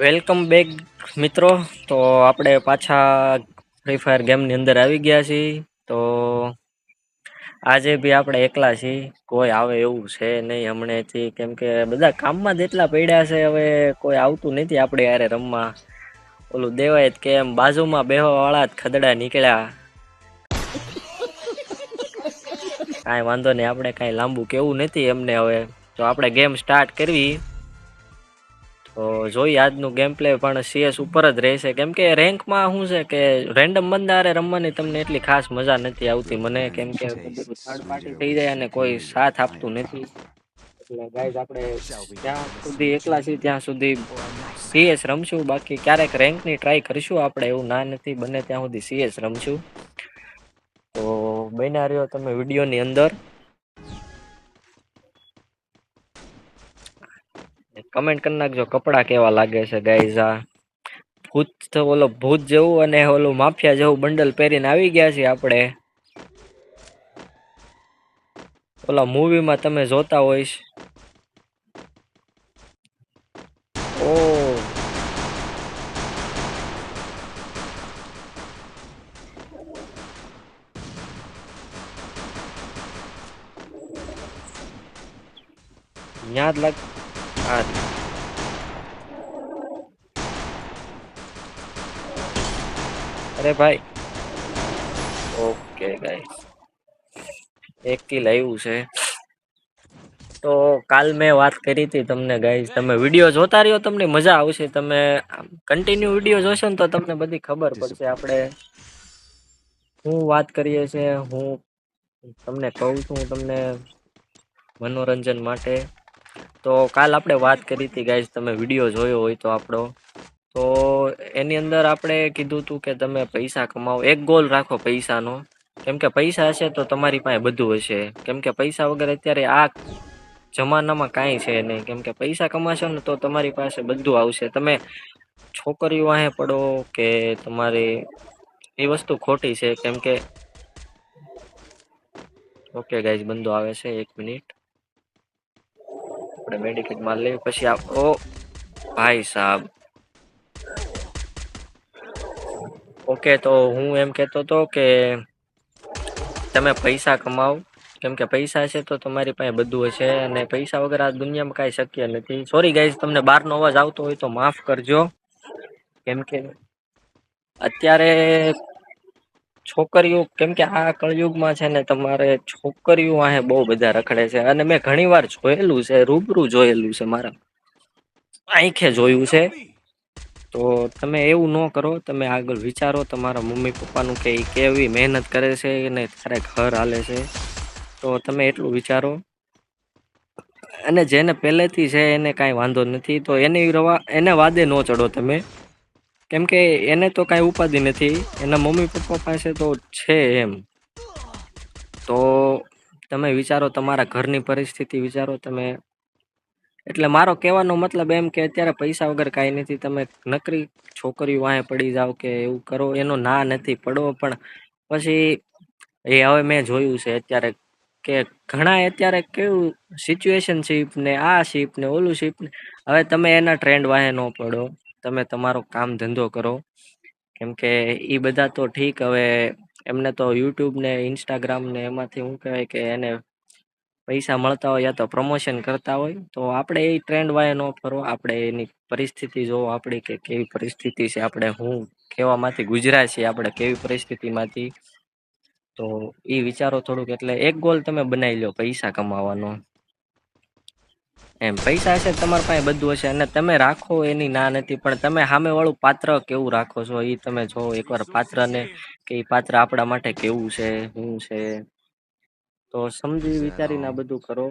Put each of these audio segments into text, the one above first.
Welcome back મિત્રો. તો આપણે પાછા ફ્રી ફાયર ગેમની અંદર આવી ગયા છીએ. તો આજે બી આપણે એકલા છીએ. કોઈ આવે એવું છે નહીં હમણાંથી. કેમ કે બધા કામમાં જ એટલા પડ્યા છે. હવે કોઈ આવતું નથી આપણે યારે રમવા. ઓલું દેવાય જ કે એમ બાજુમાં બેહવાવાળા જ ખદડા નીકળ્યા. કાંઈ વાંધો નહીં. આપણે કાંઈ લાંબુ કેવું નથી એમને હવે. તો આપણે ગેમ સ્ટાર્ટ કરવી. તો જોઈએ આજનું ગેમ પ્લે પણ સીએસ ઉપર જ રહેશે. કેમ કે રેન્કમાં શું છે કે રેન્ડમ બંદારે રમવાની તમને એટલી ખાસ મજા નથી આવતી મને. કેમ કે થર્ડ પાર્ટી થઈ જાય અને કોઈ સાથ આપતું નથી. એટલે ગાઈઝ આપણે જ્યાં સુધી એકલા છીએ ત્યાં સુધી સીએસ રમશું. બાકી ક્યારેક રેન્કની ટ્રાય કરીશું આપણે એવું ના નથી. બને ત્યાં સુધી સીએસ રમશું. તો બન્યા રહ્યો તમે વિડીયોની અંદર. કમેન્ટ કરી નાખજો, કપડા કેવા લાગે છે ગાઈઝ આ? ભૂત ઓલો ભૂત જેવું અને ઓલું માફિયા જેવું બંડલ પહેરીને આવી ગયા છીએ આપણે. ઓલા મૂવીમાં તમે જોતા હોઈશ ઓ. યાદ લાગ હા અરે ભાઈ. ઓકે ગાઈસ એક કિલ આવ્યું છે. તો કાલ મેં વાત કરી હતી તમને ગાઈસ તમે વીડિયો જોતા રહ્યો તમને મજા આવશે. તમે કન્ટિન્યુ વીડિયો જોશો ને તો તમને બધી ખબર પડશે. આપણે હું વાત કરીએ છીએ હું તમને કહું છું તમને મનોરંજન માટે તો કાલ આપણે વાત કરી હતી ગાઈઝ તમે વીડિયો જોયો હોય તો આપણો. તો એની અંદર આપણે કીધું હતું કે તમે પૈસા કમાવો. એક ગોલ રાખો પૈસાનો. કેમ કે પૈસા હશે તો તમારી પાસે બધું હશે. કેમ કે પૈસા વગર અત્યારે આ જમાનામાં કાંઈ છે નહીં. કેમ કે પૈસા કમાશો ને તો તમારી પાસે બધું આવશે. તમે છોકરીઓ વાહે પડો કે તમારી એ વસ્તુ ખોટી છે. કેમ કે ઓકે ગાઈઝ બંધો આવે છે એક મિનિટ. આપણે મેડિકેટ માર લઈએ, પછી આપ ઓ, ભાઈ સાહેબ ઓકે, તો હું એમ કહેતો હતો કે તમે પૈસા કમાઓ. કેમ કે પૈસા છે તો તમારી પાસે બધું હશે અને પૈસા વગર આ દુનિયામાં કાંઈ શક્ય નથી. સોરી ગાઈઝ તમને બહારનો અવાજ આવતો હોય તો માફ કરજો. કેમ કે અત્યારે છોકરીઓ, કેમ કે આ કળયુગમાં છે ને તમારે છોકરીઓ આહે બહુ બધા રખડે છે. અને મેં ઘણી વાર જોયેલું છે, રૂબરૂ જોયેલું છે મારા આંખે જોયું છે. તો તમે એવું ન કરો, તમે આગળ વિચારો, તમારા મમ્મી પપ્પાનું કે એ કેવી મહેનત કરે છે અને તારે ઘર હાલે છે. તો તમે એટલું વિચારો. અને જેને પહેલેથી છે એને કાંઈ વાંધો નથી, તો એની રવા, એને વાદે ન ચડો તમે. કેમ કે એને તો કાંઈ ઉપાધિ નથી. એના મમ્મી પપ્પા પાસે તો છે એમ. તો તમે વિચારો તમારા ઘરની પરિસ્થિતિ વિચારો તમે. એટલે મારો કહેવાનો મતલબ એમ કે અત્યારે પૈસા વગર કાંઈ નથી. તમે નકરી છોકરીઓ વાંહે પડી જાઓ કે એવું કરો, એનો ના નથી પડો પણ પછી એ હવે મેં જોયું છે અત્યારે કે ઘણા અત્યારે કેવું સિચ્યુએશનશીપ ને આ શીપ ને ઓલું શીપ ને. હવે તમે એના ટ્રેન્ડ વાહે ન પડો. તમે તમારો કામ ધંધો કરો. કેમ કે એ બધા તો ઠીક, હવે એમને તો યુટ્યુબ ને ઇન્સ્ટાગ્રામ ને એમાંથી શું કહેવાય કે એને પૈસા મળતા હોય યા તો પ્રમોશન કરતા હોય, તો આપણે એ ટ્રેન્ડ વાય ન ફરો, આપણે એની પરિસ્થિતિ જોવો આપણી કે કેવી પરિસ્થિતિ છે, આપણે હું કેવામાંથી ગુજરાત છીએ, આપણે કેવી પરિસ્થિતિમાંથી. તો એ વિચારો થોડુંક, એટલે એક ગોલ તમે બનાવી લો પૈસા કમાવાનો. એમ પૈસા હશે તમારી પાસે બધું હશે અને તમે રાખો એની ના નથી પણ તમે સામે વાળું પાત્ર કેવું રાખો છો? એ તમે જો એકવાર પાત્રને કે એ પાત્ર આપણા માટે કેવું છે શું છે? તો સમજી વિચારીને આ બધું કરો.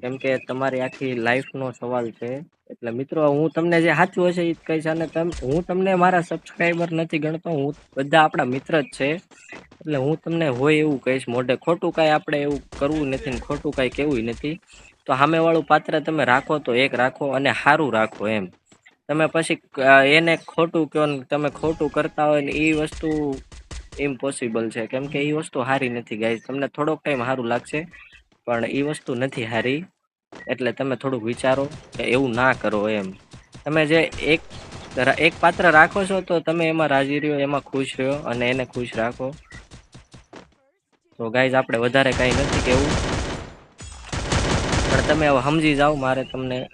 કેમ કે તમારી આખી લાઈફ નો સવાલ છે. એટલે મિત્રો હું તમને જે સાચું હશે એ જ કહીશ અને હું તમને મારા સબસ્ક્રાઈબર નથી ગણતો હું બધા આપણા મિત્ર જ છે. એટલે હું તમને હોય એવું કહીશ. મોઢે ખોટું કાંઈ આપણે એવું કરવું નથી ને ખોટું કાંઈ કેવું નથી. તો સામેવાળું પાત્ર તમે રાખો તો એક રાખો અને સારું રાખો એમ. તમે પછી એને ખોટું કહો ને તમે ખોટું કરતા હોય ને એ વસ્તુ ઇમ્પોસિબલ છે. કેમ કે એ વસ્તુ સારી નથી ગાઈ તમને થોડોક ટાઈમ સારું લાગશે, પણ એ વસ્તુ નથી સારી એટલે તમે થોડુંક વિચારો કે એવું ના કરો એમ. તમે જે એક એક પાત્ર રાખો છો તો તમે એમાં રાજી રહ્યો, એમાં ખુશ રહ્યો અને એને ખુશ રાખો. તો ગાઈઝ, આપણે વધારે કાંઈ નથી કેવું. પણ તમે હવે સમજી જાઓ મારે તમને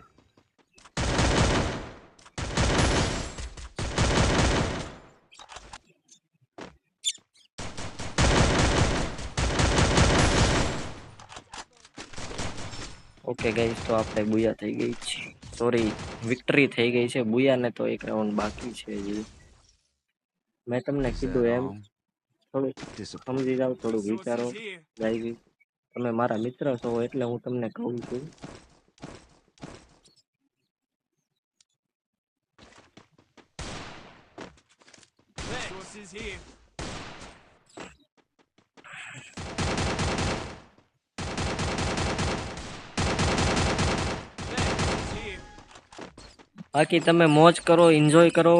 ઓકે ગઈ તો આપણે બુયા થઈ ગઈ છે. સોરી વિક્ટરી થઈ ગઈ છે. બુયા ને તો એક રાઉન્ડ બાકી છે હજી. મેં તમને કીધું એમ. થોડું. સમજી જાઓ થોડું વિચારો. ગાઈઝ તમે મારા મિત્ર છો એટલે હું તમને કહું છું. બાકી તમે મોજ કરો એન્જોય કરો,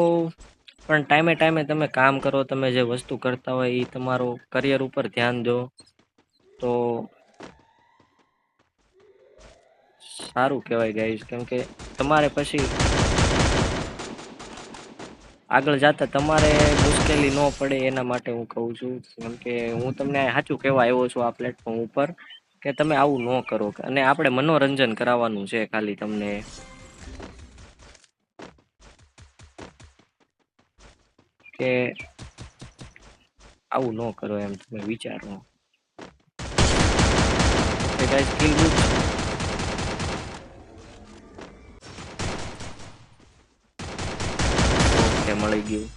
પણ ટાઈમે ટાઈમે તમે કામ કરો, તમે જે વસ્તુ કરતા હોય એ તમારો કરિયર ઉપર ધ્યાન દો તો સારું કહેવાય ગાઈઝ કેમ કે તમારે પછી આગળ જતા તમારે મુશ્કેલી ન પડે એના માટે હું કહું છું. કેમ કે હું તમને સાચું કહેવા આવ્યો છું આ પ્લેટફોર્મ ઉપર કે તમે આવું ન કરો. અને આપણે મનોરંજન કરાવવાનું છે ખાલી તમને. કે આવું ન કરો એમ તમે વિચારો. ઓકે ગાઈસ ઓકે મળી ગયું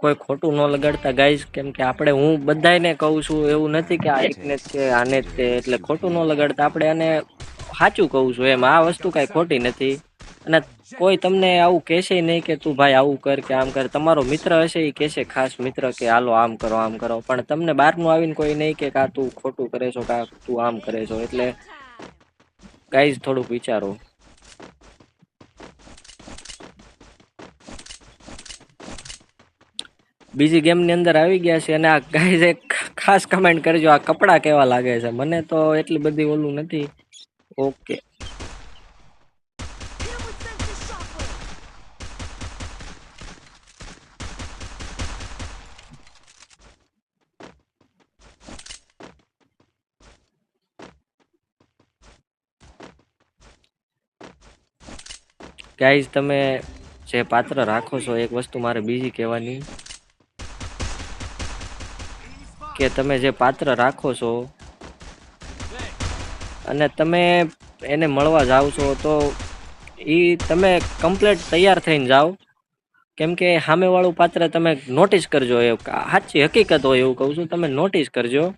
કોઈ ખોટું ન લગાડતા ગાઈઝ કેમ કે આપણે હું બધાને કહું છું એવું નથી કે આ એકને જ છે આને જ છે એટલે ખોટું ન લગાડતા. આપણે આને સાચું કહું છું એમ. આ વસ્તુ કાંઈ ખોટી નથી. અને કોઈ તમને આવું કહેશે નહીં કે તું ભાઈ આવું કર કે આમ કર. તમારો મિત્ર હશે એ કહેશે ખાસ મિત્ર કે હાલો આમ કરો આમ કરો. પણ તમને બહારનું આવીને કોઈ નહીં કે કા તું ખોટું કરે છો, કા તું આમ કરે છો. એટલે ગાઈઝ થોડુંક વિચારો. બીજી ગેમની અંદર આવી ગયા છે અને આ ગાઈઝ એક ખાસ કમેન્ટ કરજો, આ કપડાં કેવા લાગે છે? મને તો એટલી બધી ઓલું નથી. ઓકે ગાઈઝ, તમે જે પાત્ર રાખો છો, એક વસ્તુ મારે બીજી કહેવાની. કે તમે જે પાત્ર રાખો છો અને તમે એને મળવા જાઓ છો, તો એ તમે કમ્પ્લેટ તૈયાર થઈને જાઓ. કેમ કે સામેવાળું પાત્ર તમે નોટિસ કરજો એ સાચી હકીકત હોય એવું કહું છું, તમે નોટિસ કરજો.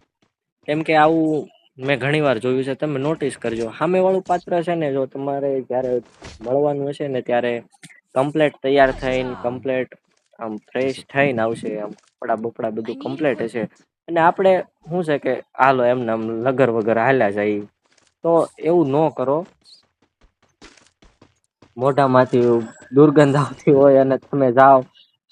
કેમ કે આવું મેં ઘણીવાર જોયું છે, તમે નોટિસ કરજો. સામેવાળું પાત્ર છે ને, જો તમારે જ્યારે મળવાનું હશે ને, ત્યારે કમ્પ્લેટ તૈયાર થઈને કમ્પ્લેટ આમ ફ્રેશ થઈને આવશે, આમ કપડા બપડા બધું કમ્પ્લેટ હશે. અને આપણે શું છે કે, હાલો એમને આમ લગર વગર હાલ્યા જાય. તો એવું ન કરો. મોઢામાંથી દુર્ગંધ આવતી હોય અને તમે જાઓ.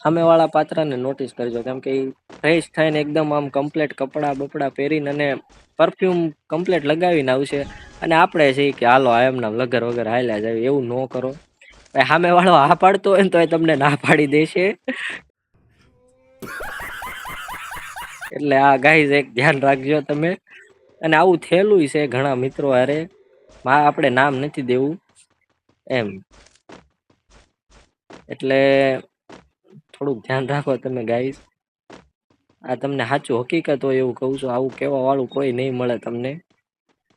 સામેવાળા પાત્રને નોટિસ કરજો. કેમ કે એ ફ્રેશ થઈને એકદમ આમ કમ્પ્લેટ કપડાં બપડા પહેરીને અને પરફ્યુમ કમ્પ્લેટ લગાવીને આવશે. અને આપણે છે કે હાલો, આ એમના લગર વગર હાલ્યા જાય, એવું ન કરો. સામે વાળો હા પાડતો હોય ને તો એ તમને ના પાડી દેશે. એટલે આ ગાઈઝ એક ધ્યાન રાખજો તમે. અને આવું થયેલું છે ઘણા મિત્રો હારે. માં, આપણે નામ નથી દેવું. એમ. એટલે થોડુંક ધ્યાન રાખો તમે ગાઈઝ આ તમને સાચું હકીકત હોય એવું કહું છું. આવું કહેવા વાળું કોઈ નહીં મળે તમને.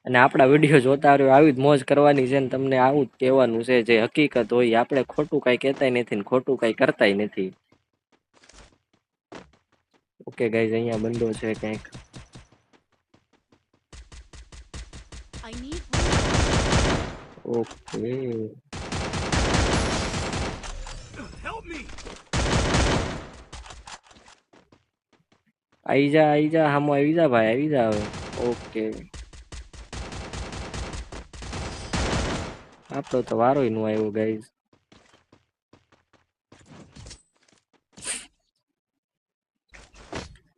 અને આપણા વીડિયો જોતા રહ્યો આવી જ મોજ કરવાની છે ને તમને આવું જ કહેવાનું છે. જે હકીકત હોય આપણે ખોટું કાંઈ કહેતાય નથી ને ખોટું કાંઈ કરતાય નથી. ઓકે ગાઈઝ અહીંયા બંધો છે કંઈક. ઓકે આઈ જા આવી જા હામો આવી જા ભાઈ આવી જા હવે ઓકે આપણો તો વારો નું આવ્યો ગાઈઝ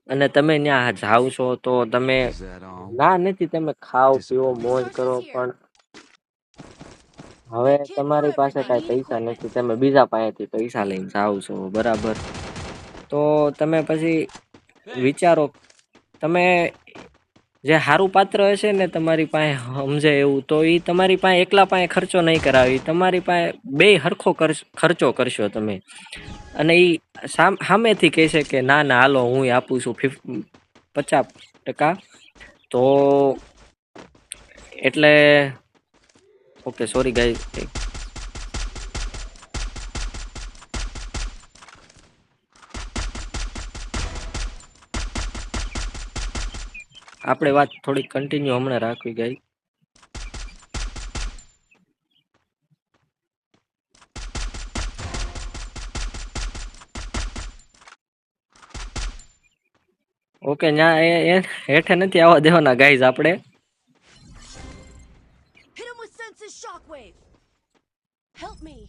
અને તમે ત્યાં જાવ છો તો તમે? ના નથી તમે ખાઓ પીવો મોજ કરો પણ હવે તમારી પાસે કાંઈ પૈસા નથી તમે બીજા પાસેથી પૈસા લઈને જાઓ છો બરાબર તો તમે પછી વિચારો. તમે જે સારું પાત્ર હશે ને તમારી પાસે સમજે એવું, તો એ તમારી પાસે એકલા પાસે ખર્ચો નહીં કરાવી. તમારી પાસે બે હરખો ખર્ચ- કરશો તમે. અને એ સામેથી કહેશે કે, ના ના, હાલો, હું આપું છું ફિફ, પચાસ ટકા. તો એટલે, ઓકે સોરી ગાઈ આપણે વાત થોડી કન્ટિન્યુ હમણાં રાખવી ગઈ ઓકે ના, એ હેઠે નથી આવવા દેવાના ગાઈઝ આપણે. Help me.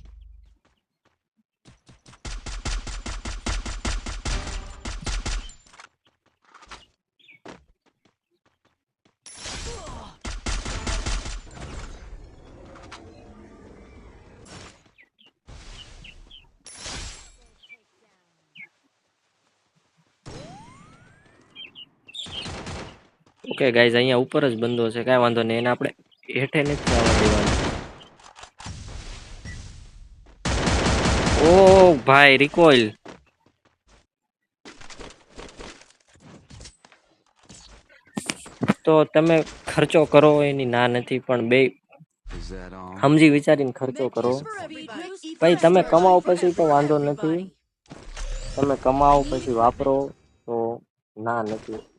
ઓકે ગાઈઝ અહીંયા ઉપર જ બંધો છે, કાંઈ વાંધો નહીં, એને આપણે હેઠે નથી આવવા દેવાનું. ઓ, ભાઈ રિકોઇલ તો તમે ખર્ચો કરો, એની ના નથી, પણ બે? સમજી વિચારીને ખર્ચો કરો. ભાઈ, તમે કમાઓ પછી તો વાંધો નથી. તમે કમાઓ પછી વાપરો, તો ના નથી.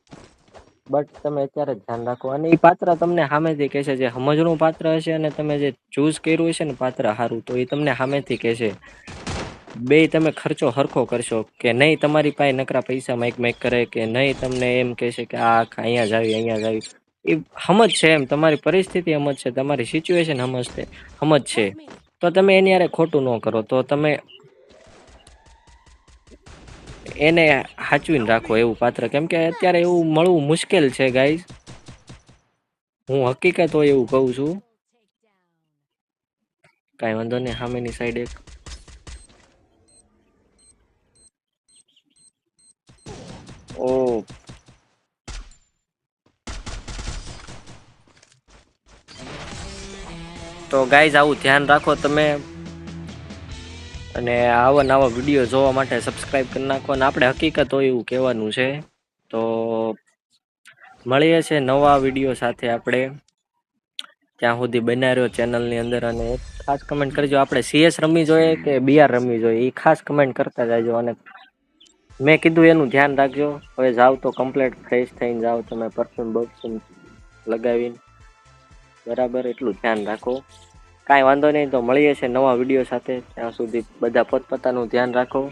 બટ તમે અત્યારે ધ્યાન રાખો. અને એ પાત્ર તમને સામેથી કહેશે જે સમજણું પાત્ર હશે અને તમે જે ચૂઝ કર્યું હશે ને પાત્ર સારું, તો એ તમને સામેથી કહેશે, બે, તમે ખર્ચો હરખો કરશો કે નહીં? તમારી પાસે નકરા પૈસા માઇક માઇક કરે કે નહીં, તમને એમ કહેશે કે આ અહીંયા જાવી અહીંયા જાવી એ સમજ છે એમ. તમારી પરિસ્થિતિ સમજ છે, તમારી સિચ્યુએશન સમજ છે સમજ છે. તો તમે એની યારે ખોટું ન કરો. તો તમે એને સાચવીને રાખો એવું પાત્ર. કેમ કે અત્યારે એવું મળવું મુશ્કેલ છે ગાઈઝ હું હકીકત હોય એવું કહું છું. કાંઈ વાંધો નહીં, સામેની સાઈડ એક. ઓ. તો ગાઈઝ આવું ધ્યાન રાખો તમે. અને આવા નવા વીડિયો જોવા માટે સબસ્ક્રાઇબ કરી નાખો અને આપણે હકીકત હોય એવું કહેવાનું છે. તો મળીએ છે નવા વીડિયો સાથે આપણે. ત્યાં સુધી બનાવી રહ્યો ચેનલની અંદર અને ખાસ કમેન્ટ કરજો. આપણે સીએસ રમવી જોઈએ કે બીઆર રમવી જોઈએ? એ ખાસ કમેન્ટ કરતા જાજો અને મેં કીધું એનું ધ્યાન રાખજો. હવે જાઓ તો કમ્પ્લેટ ફ્રેશ થઈને જાઓ તમે પરફ્યુમ બફ્યુમ લગાવીને. બરાબર, એટલું ધ્યાન રાખો. કાંઈ વાંધો નહીં, તો મળીએ છે નવા વીડિયો સાથે. ત્યાં સુધી બધા પોતપોતાનું ધ્યાન રાખો.